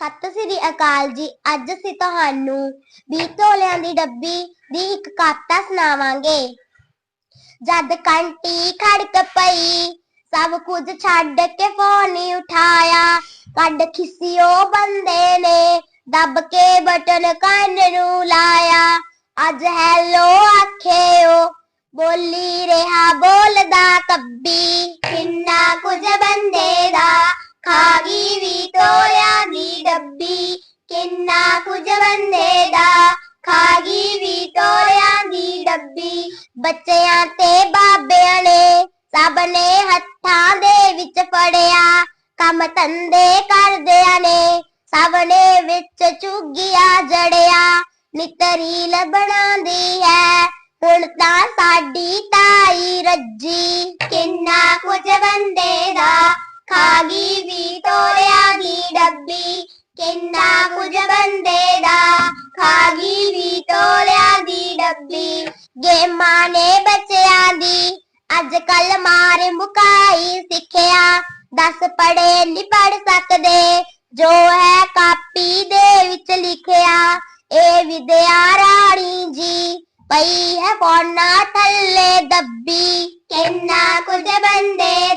ਸਤਿ ਸ੍ਰੀ ਅਕਾਲ ਜੀ। ਅੱਜ ਅਸੀਂ ਤੁਹਾਨੂੰ 20 ਤੋਲਿਆਂ ਦੀ ਡੱਬੀ ਦੀ ਇੱਕ ਕਵਿਤਾ ਸੁਣਾਵਾਂਗੇ। ਜਦ ਕੰਟੀ ਖੜਕ ਪਈ, ਸਭ ਕੁਝ ਛੱਡ ਕੇ ਫੋਨ ਉਠਾਇਆ। ਕੱਢ ਖਿਸਿਓ ਬੰਦੇ ਨੇ, ਦੱਬ ਕੇ ਬਟਨ ਕੰਨ ਨੂੰ ਲਾਇਆ। ਅੱਜ ਹੈਲੋ ਆਖਿਓ, ਬੋਲੀ ਰਿਹਾ ਬੋਲਦਾ ਕੱਬੀ। ਕਿੰਨਾ ਕੁਝ ਬੰਦੇ ਦਾ ਖਾਗੀ ਡੱਬੀ ਕਿੰਨਾ ਕੁਝ ਬੰਦੇ ਦਾ ਖਾਗੀ ਵੀ ਤੋਲਿਆਂ ਦੀ ਡੱਬੀ ਬੱਚਿਆਂ ਤੇ ਬਾਬਿਆਂ ਨੇ ਸਭ ਨੇ ਹੱਥਾਂ ਦੇ ਵਿੱਚ ਫੜਿਆ ਕੰਮ ਧੰਦੇ ਕਰਦਿਆਂ ਨੇ ਸਭ ਨੇ ਵਿੱਚ ਚੁਗਿਆ ਜੜਿਆ ਨਿਤਰੀਲ ਬਣਾਉਂਦੀ ਹੈ ਹੁਣ ਤਾਂ ਸਾਡੀ ਤਾਈ ਰੱਜੀ ਕਿੰਨਾ ਕੁਝ ਬੰਦੇ ਦਾ ਖਾਗੀ ਵੀ ਤੋਲਿਆਂ ਦੀ ਡੱਬੀ ਕਿੰਨਾ ਕੁਝ ਬੰਦੇ ਦਾ ਖਾ ਵੀ ਤੋਲਿਆਂ ਦੀ ਡੱਬੀ, ਗੇਮਾਂ ਨੇ ਬੱਚਿਆਂ ਦੀ। ਅੱਜ ਕੱਲ ਮਾਰ ਮੁਕਾਈ ਸਿੱਖਿਆ, ਦਸ ਪੜੇ ਨਹੀਂ ਪੜ ਸਕਦੇ। ਜੋ ਹੈ ਕਾਪੀ ਦੇ ਵਿੱਚ ਲਿਖਿਆ, ਇਹ ਵਿਦਿਆ ਰਾਣੀ ਜੀ। ਪਈ ਹੈ ਫੋਨਾ ਥੱਲੇ ਦੱਬੀ, ਕਿੰਨਾ ਕੁਝ ਬੰਦੇ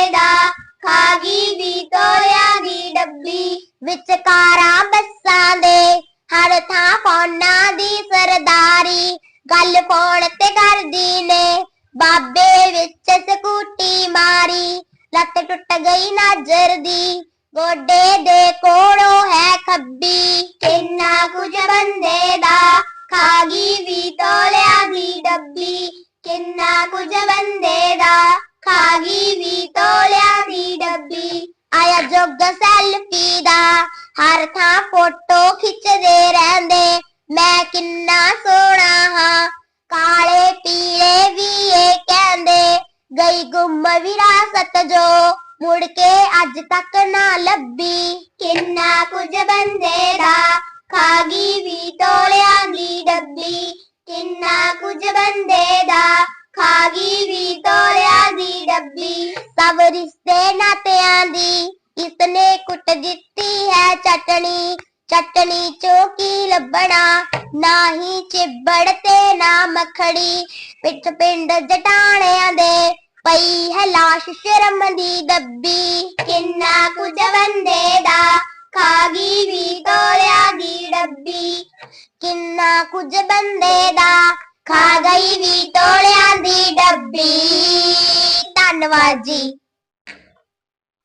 ਬੰਦੇ ਦਾ ਖਾ ਵੀ ਤੋਲਿਆਂ ਦੀ ਡੱਬੀ, ਵਿਚਕਾਰਾਂ ਬੱਸਾਂ ਦੇ, ਹਰ ਥਾਂ ਫੋਨਾਂ ਦੀ ਸਰਦਾਰੀ, ਗੱਲ ਫੋਨ ਤੇ ਕਰਦੀ ਨੇ, ਬਾਬੇ ਵਿੱਚ ਸਕੂਟੀ ਮਾਰੀ, ਲੱਤ ਟੁੱਟ ਗਈ ਨਜ਼ਰ ਦੀ, ਗੋਡੇ ਦੇ ਕੋਲੋਂ ਹੈ ਖੱਬੀ ਕਿੰਨਾ ਕੁਝ ਬੰਦੇ ਦਾ ਖਾਗੀ ਵੀ ਤੋਲਿਆ ਦੀ ਡੱਬੀ, ਕਿੰਨਾ ਕੁਝ ਬੰਦੇ ਦਾ ਹਰ ਥਾਂ ਫੋਟੋ ਖਿੱਚਦੇ ਰਹਿੰਦੇ। ਮੈਂ ਕਿੰਨਾ ਸੋਹਣਾ ਹਾਂ। ਕਾਲੇ ਪੀਲੇ ਵੀ ਇਹ ਕਹਿੰਦੇ, ਗਈ ਗੁੰਮ ਵਿਰਾਸਤ ਜੋ, ਮੁੜ ਕੇ ਅੱਜ ਤੱਕ ਨਾ ਲੱਭੀ। ਕਿੰਨਾ ਕੁਝ ਬੰਦੇ ਦਾ, ਖਾਗੀ ਵੀ ਤੋਲਿਆਂ ਦੀ ਡੱਬੀ। ਕਿੰਨਾ ਕੁਝ ਬੰਦੇ ਦਾ, ਖਾਗੀ ਵੀ ਤੋਲਿਆਂ ਦੀ ਡੱਬੀ। ਸਭ ਰਿਸ਼ਤੇ ਨਾਤਿਆਂ ਦੀ ਇਸਨੇ ਕੁੱਟ ਦਿੱਤੀ ਹੈ ਚਟਣੀ ਚਟਣੀ ਚੋ ਕੀ ਲੱਭਣਾ, ਨਾਹੀ ਚਿੱਬੜ ਤੇ ਨਾ ਮੱਖੜੀ ਪਿੱਛ ਪਿੰਡ ਜਟਾਣਿਆਂ ਦੇ ਪਈ ਹੈ ਲਾਸ਼ ਸ਼ਰਮ ਦੀ ਦੱਬੀ। ਕਿੰਨਾ ਕੁਝ ਬੰਦੇ ਦਾ ਖਾ ਗਈ ਵੀ ਤੋਲਿਆ ਦੀ ਡੱਬੀ। ਕਿੰਨਾ ਕੁਝ ਬੰਦੇ ਦਾ ਖਾ ਗਈ ਵੀ ਤੋਲਿਆਂ ਦੀ ਡੱਬੀ। ਧੰਨਵਾਦ ਜੀ।